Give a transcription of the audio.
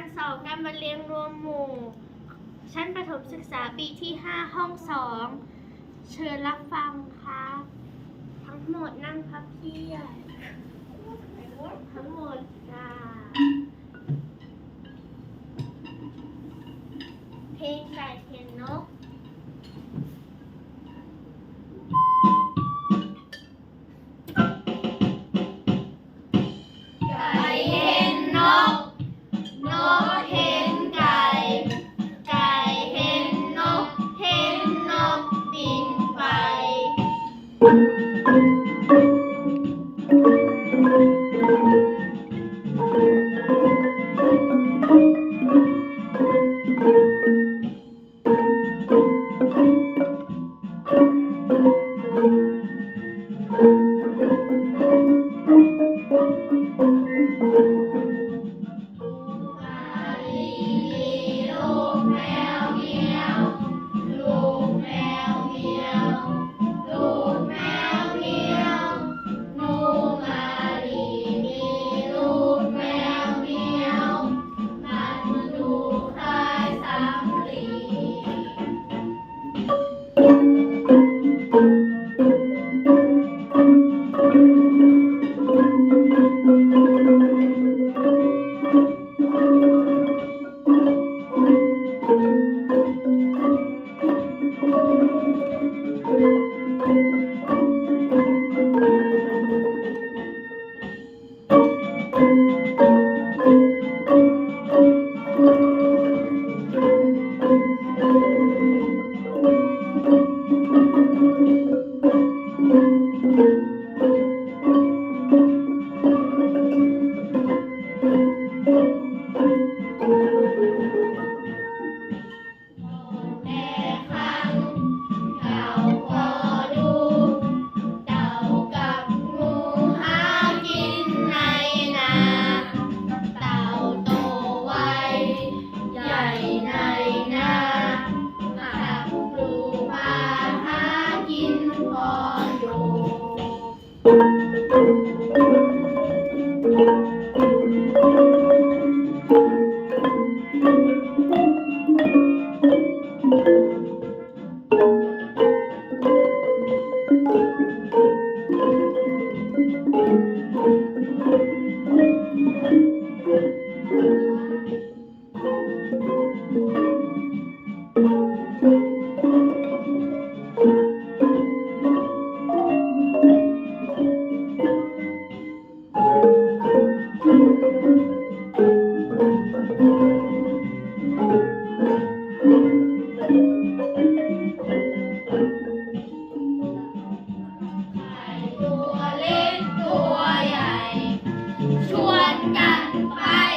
การสอบการบรรเลงรวมหมู่ ชั้นประถมศึกษาปีที่ 5 ห้องสองเชิญรับฟังครับ ทั้งหมดนั่งพับเพียบทั้งหมดจ้าเพลงไก่เทียนนก Bye.